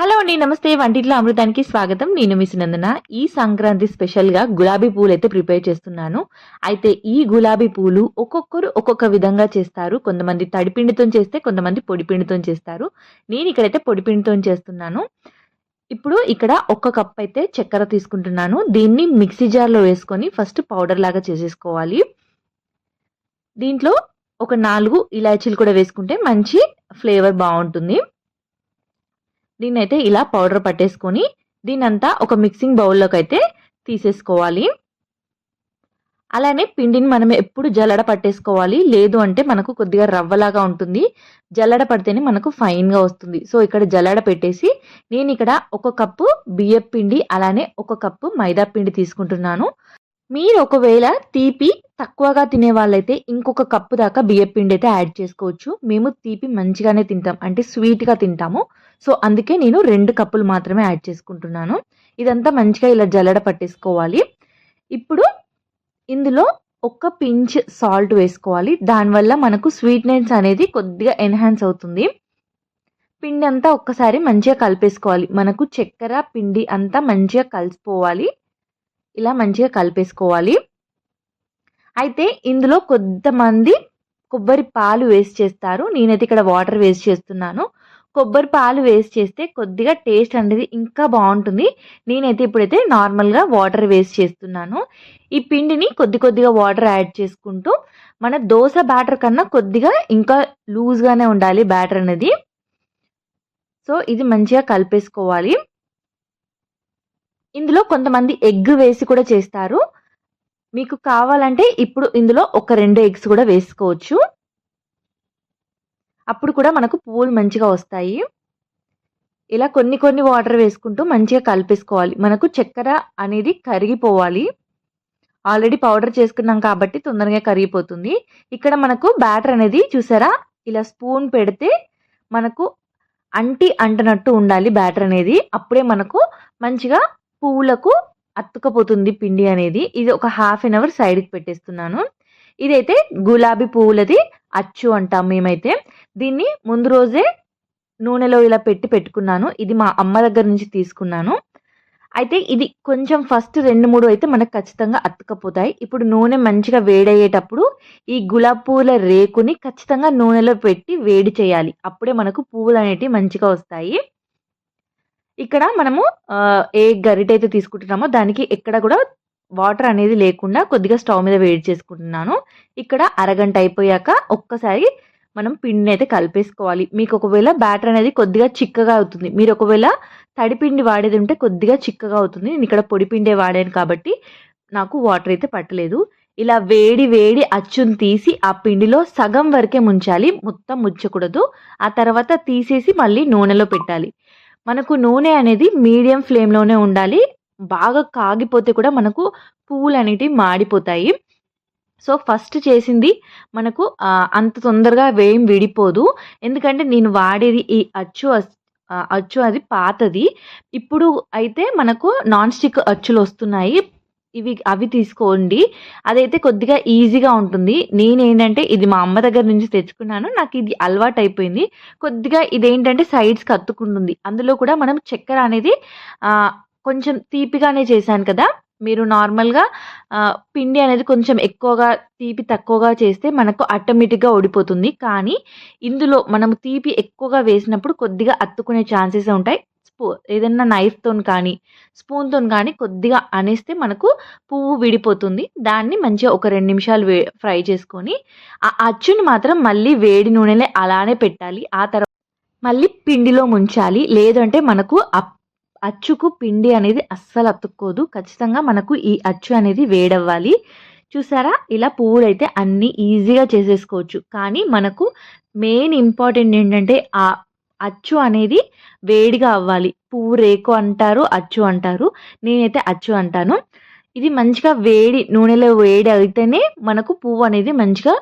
Hello అండి నమస్తే. వంటిట్లో అమృతానికి స్వాగతం. నేను మిస్ నందన ఈ సంక్రాంతి స్పెషల్గా గులాబీ పూలు అయితే ప్రిపేర్ చేస్తున్నాను. అయితే ఈ గులాబీ పూలు ఒక్కొక్కరు ఒక్కొక్క విధంగా చేస్తారు. కొంతమంది తడిపిండితో చేస్తే కొంతమంది పొడిపిండితో చేస్తారు. నేను ఇక్కడైతే పొడిపిండితో చేస్తున్నాను. ఇప్పుడు ఇక్కడ ఒక్క కప్ అయితే చక్కెర తీసుకుంటున్నాను. దీన్ని మిక్సీ జార్లో వేసుకొని ఫస్ట్ పౌడర్ లాగా చేసేసుకోవాలి. దీంట్లో ఒక నాలుగు ఇలాచీలు కూడా వేసుకుంటే మంచి ఫ్లేవర్ బాగుంటుంది. దీన్నైతే ఇలా పౌడర్ పట్టేసుకొని దీనంతా ఒక మిక్సింగ్ బౌల్లోకి అయితే తీసేసుకోవాలి. అలానే పిండిని మనం ఎప్పుడు జల్లడ పట్టేసుకోవాలి. లేదు అంటే మనకు కొద్దిగా రవ్వలాగా ఉంటుంది. జల్లడ పడితేనే మనకు ఫైన్గా వస్తుంది. సో ఇక్కడ జల్లడ పెట్టేసి నేను ఇక్కడ ఒక కప్పు బియ్యం పిండి అలానే ఒక కప్పు మైదా పిండి తీసుకుంటున్నాను. మీరు ఒకవేళ తీపి తక్కువగా తినే వాళ్ళైతే ఇంకొక కప్పు దాకా బియ్యం పిండి అయితే యాడ్ చేసుకోవచ్చు. మేము తీపి మంచిగానే తింటాం. అంటే స్వీట్గా తింటాము. సో అందుకే నేను రెండు కప్పులు మాత్రమే యాడ్ చేసుకుంటున్నాను. ఇదంతా మంచిగా ఇలా జల్లడ పట్టేసుకోవాలి. ఇప్పుడు ఇందులో ఒక పించ్ సాల్ట్ వేసుకోవాలి. దానివల్ల మనకు స్వీట్నెస్ అనేది కొద్దిగా ఎన్హాన్స్ అవుతుంది. పిండి అంతా ఒక్కసారి మంచిగా కలిపేసుకోవాలి. మనకు చక్కెర పిండి అంతా మంచిగా కలిసిపోవాలి. ఇలా మంచిగా కలిపేసుకోవాలి. అయితే ఇందులో కొంతమంది కొబ్బరి పాలు వేస్ట్ చేస్తారు. నేనైతే ఇక్కడ వాటర్ వేస్ట్ చేస్తున్నాను. కొబ్బరి పాలు వేస్ట్ చేస్తే కొద్దిగా టేస్ట్ అనేది ఇంకా బాగుంటుంది. నేనైతే ఇప్పుడైతే నార్మల్గా వాటర్ వేస్ట్ చేస్తున్నాను. ఈ పిండిని కొద్ది కొద్దిగా వాటర్ యాడ్ చేసుకుంటూ మన దోశ బ్యాటర్ కన్నా కొద్దిగా ఇంకా లూజ్గానే ఉండాలి బ్యాటర్ అనేది. సో ఇది మంచిగా కలిపేసుకోవాలి. ఇందులో కొంతమంది ఎగ్ వేసి కూడా చేస్తారు. మీకు కావాలంటే ఇప్పుడు ఇందులో ఒక రెండు ఎగ్స్ కూడా వేసుకోవచ్చు. అప్పుడు కూడా మనకు పువ్వులు మంచిగా వస్తాయి. ఇలా కొన్ని కొన్ని వాటర్ వేసుకుంటూ మంచిగా కలిపేసుకోవాలి. మనకు చక్కెర అనేది కరిగిపోవాలి. ఆల్రెడీ పౌడర్ చేసుకున్నాం కాబట్టి తొందరగా కరిగిపోతుంది. ఇక్కడ మనకు బ్యాటర్ అనేది చూసారా? ఇలా స్పూన్ పెడితే మనకు అంటి అంటనట్టు ఉండాలి బ్యాటర్ అనేది. అప్పుడే మనకు మంచిగా పువ్వులకు అతుకపోతుంది పిండి అనేది. ఇది ఒక హాఫ్ అన్ అవర్ సైడ్కి పెట్టేస్తున్నాను. ఇదైతే గులాబీ పువ్వులది అచ్చు అంటాం మేమైతే. దీన్ని ముందు రోజే నూనెలో ఇలా పెట్టి పెట్టుకున్నాను. ఇది మా అమ్మ దగ్గర నుంచి తీసుకున్నాను. అయితే ఇది కొంచెం ఫస్ట్ రెండు మూడు అయితే మనకు ఖచ్చితంగా అతుకపోతాయి ఇప్పుడు నూనె మంచిగా వేడయ్యేటప్పుడు ఈ గులాబీ పువ్వుల రేకుని ఖచ్చితంగా నూనెలో పెట్టి వేడి చేయాలి. అప్పుడే మనకు పువ్వులు అనేటివి మంచిగా వస్తాయి. ఇక్కడ మనము ఏ గరిట అయితే తీసుకుంటున్నామో దానికి ఎక్కడ కూడా వాటర్ అనేది లేకుండా కొద్దిగా స్టవ్ మీద వేడి చేసుకుంటున్నాను. ఇక్కడ అరగంట అయిపోయాక ఒక్కసారి మనం పిండిని అయితే కలిపేసుకోవాలి. మీకు ఒకవేళ బ్యాటర్ అనేది కొద్దిగా చిక్కగా అవుతుంది. మీరు ఒకవేళ తడిపిండి వాడేది ఉంటే కొద్దిగా చిక్కగా అవుతుంది. నేను ఇక్కడ పొడి పిండే వాడాను కాబట్టి నాకు వాటర్ అయితే పట్టలేదు. ఇలా వేడి వేడి అచ్చును తీసి ఆ పిండిలో సగం వరకే ముంచాలి. మొత్తం ముంచకూడదు. ఆ తర్వాత తీసేసి మళ్ళీ నూనెలో పెట్టాలి. మనకు నూనె అనేది మీడియం ఫ్లేమ్లోనే ఉండాలి. బాగా కాగిపోతే కూడా మనకు పువ్వులు అనేటివి మాడిపోతాయి. సో ఫస్ట్ చేసింది మనకు అంత తొందరగా వేయం విడిపోదు. ఎందుకంటే నేను వాడేది ఈ అచ్చు అచ్చు అది పాతది. ఇప్పుడు అయితే మనకు నాన్ స్టిక్ అచ్చులు వస్తున్నాయి. ఇవి అవి తీసుకోండి. అదైతే కొద్దిగా ఈజీగా ఉంటుంది. నేనేంటంటే ఇది మా అమ్మ దగ్గర నుంచి తెచ్చుకున్నాను. నాకు ఇది అలవాటు అయిపోయింది కొద్దిగా ఇదేంటంటే సైడ్స్కి కత్తుకుంటుంది. అందులో కూడా మనం చక్కెర అనేది కొంచెం తీపిగానే చేశాను కదా. మీరు నార్మల్గా పిండి అనేది కొంచెం ఎక్కువగా తీపి తక్కువగా చేస్తే మనకు ఆటోమేటిక్గా ఓడిపోతుంది కానీ ఇందులో మనం తీపి ఎక్కువగా వేసినప్పుడు కొద్దిగా అత్తుకునే ఛాన్సెస్ ఉంటాయి. స్పూ ఏదైనా నైఫ్తో కానీ స్పూన్తో కానీ కొద్దిగా అనేస్తే మనకు పువ్వు విడిపోతుంది. దాన్ని మంచిగా ఒక రెండు నిమిషాలు వే ఫ్రై చేసుకొని ఆ అచ్చుని మాత్రం మళ్ళీ వేడి నూనెలే అలానే పెట్టాలి. ఆ తర్వాత మళ్ళీ పిండిలో ముంచాలి. లేదంటే మనకు అచ్చుకు పిండి అనేది అస్సలు అతుక్కోదు. ఖచ్చితంగా మనకు ఈ అచ్చు అనేది వేడవ్వాలి. చూసారా? ఇలా పువ్వులు అయితే అన్నీ ఈజీగా చేసేసుకోవచ్చు. కానీ మనకు మెయిన్ ఇంపార్టెంట్ ఏంటంటే ఆ అచ్చు అనేది వేడిగా అవ్వాలి. పువ్వు రేకు అంటారు అచ్చు అంటారు. నేనైతే అచ్చు అంటాను. ఇది మంచిగా వేడి నూనెలో వేడి అయితేనే మనకు పువ్వు అనేది మంచిగా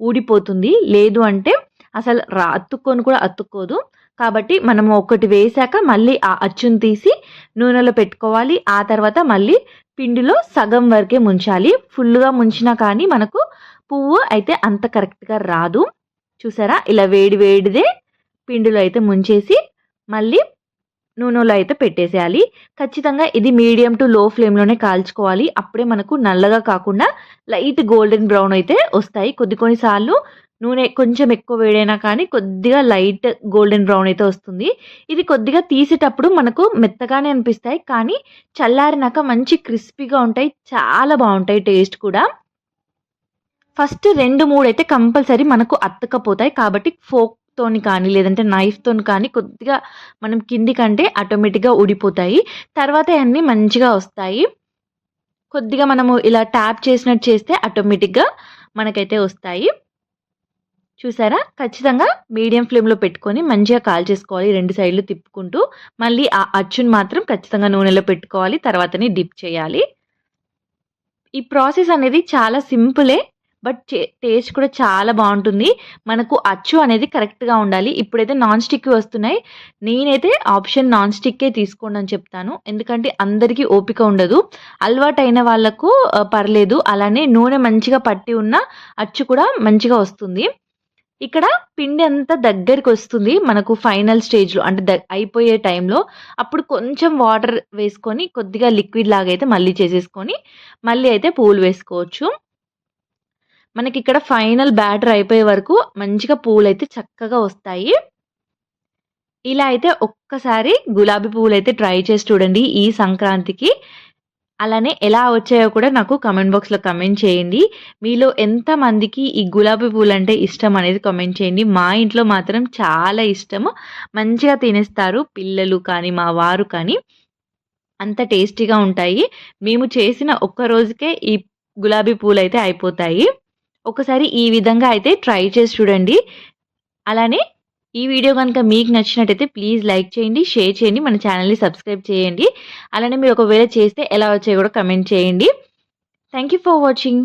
ఊడిపోతుంది. లేదు అంటే అసలు రా అతుక్కొని కూడా అతుక్కోదు. కాబట్టి మనం ఒకటి వేసాక మళ్ళీ ఆ అచ్చును తీసి నూనెలో పెట్టుకోవాలి. ఆ తర్వాత మళ్ళీ పిండిలో సగం వరకే ముంచాలి. ఫుల్గా ముంచినా కానీ మనకు పువ్వు అయితే అంత కరెక్ట్గా రాదు. చూసారా? ఇలా వేడి వేడిదే పిండిలో అయితే ముంచేసి మళ్ళీ నూనెలో అయితే పెట్టేసేయాలి. ఖచ్చితంగా ఇది మీడియం టు లో ఫ్లేమ్లోనే కాల్చుకోవాలి. అప్పుడే మనకు నల్లగా కాకుండా లైట్ గోల్డెన్ బ్రౌన్ అయితే వస్తాయి. కొద్ది కొన్నిసార్లు నూనె కొంచెం ఎక్కువ వేడైనా కానీ కొద్దిగా లైట్ గోల్డెన్ బ్రౌన్ అయితే వస్తుంది. ఇది కొద్దిగా తీసేటప్పుడు మనకు మెత్తగానే అనిపిస్తాయి. కానీ చల్లారినాక మంచి క్రిస్పీగా ఉంటాయి. చాలా బాగుంటాయి టేస్ట్ కూడా. ఫస్ట్ రెండు మూడు అయితే కంపల్సరీ మనకు అత్తకపోతాయి కాబట్టి ఫోక్ తోని కానీ లేదంటే నైఫ్తోని కానీ కొద్దిగా మనం కింది కంటే ఆటోమేటిక్గా ఊడిపోతాయి. తర్వాత అన్నీ మంచిగా వస్తాయి. కొద్దిగా మనము ఇలా ట్యాప్ చేసినట్టు చేస్తే ఆటోమేటిక్గా మనకైతే వస్తాయి. చూసారా? ఖచ్చితంగా మీడియం ఫ్లేమ్లో పెట్టుకొని మంచిగా కాల్ చేసుకోవాలి. రెండు సైడ్లు తిప్పుకుంటూ మళ్ళీ ఆ అచ్చుని మాత్రం ఖచ్చితంగా నూనెలో పెట్టుకోవాలి. తర్వాతనే డిప్ చేయాలి. ఈ ప్రాసెస్ అనేది చాలా సింపులే బట్ టేస్ట్ కూడా చాలా బాగుంటుంది. మనకు అచ్చు అనేది కరెక్ట్గా ఉండాలి. ఇప్పుడైతే నాన్ స్టిక్ వస్తున్నాయి. నేనైతే ఆప్షన్ నాన్ స్టిక్కే తీసుకోండి అని చెప్తాను. ఎందుకంటే అందరికీ ఓపిక ఉండదు. అలవాటు అయిన వాళ్ళకు పర్లేదు. అలానే నూనె మంచిగా పట్టి ఉన్న అచ్చు కూడా మంచిగా వస్తుంది. ఇక్కడ పిండి అంతా దగ్గరికి వస్తుంది మనకు ఫైనల్ స్టేజ్లో అంటే ద అయిపోయే టైంలో అప్పుడు కొంచెం వాటర్ వేసుకొని కొద్దిగా లిక్విడ్ లాగా అయితే మళ్ళీ చేసేసుకొని మళ్ళీ అయితే పూలు వేసుకోవచ్చు. మనకి ఇక్కడ ఫైనల్ బ్యాటర్ అయిపోయే వరకు మంచిగా పూలు అయితే చక్కగా వస్తాయి. ఇలా అయితే ఒక్కసారి గులాబీ పువ్వులు అయితే ట్రై చేసి చూడండి ఈ సంక్రాంతికి. అలానే ఎలా వచ్చాయో కూడా నాకు కమెంట్ బాక్స్లో కమెంట్ చేయండి. మీలో ఎంతమందికి ఈ గులాబీ పూలు అంటే ఇష్టం అనేది కమెంట్ చేయండి. మా ఇంట్లో మాత్రం చాలా ఇష్టము. మంచిగా తినేస్తారు పిల్లలు కానీ మా వారు కానీ. అంత టేస్టీగా ఉంటాయి. మేము చేసిన ఒక్క రోజుకే ఈ గులాబీ పూలు అయితే అయిపోతాయి. ఒకసారి ఈ విధంగా అయితే ట్రై చేసి చూడండి. అలానే ఈ వీడియో కనుక మీకు నచ్చినట్టయితే ప్లీజ్ లైక్ చేయండి షేర్ చేయండి మన ఛానల్ని సబ్స్క్రైబ్ చేయండి. అలానే మీరు ఒకవేళ చేస్తే ఎలా వచ్చాయో కూడా కమెంట్ చేయండి. Thank you for watching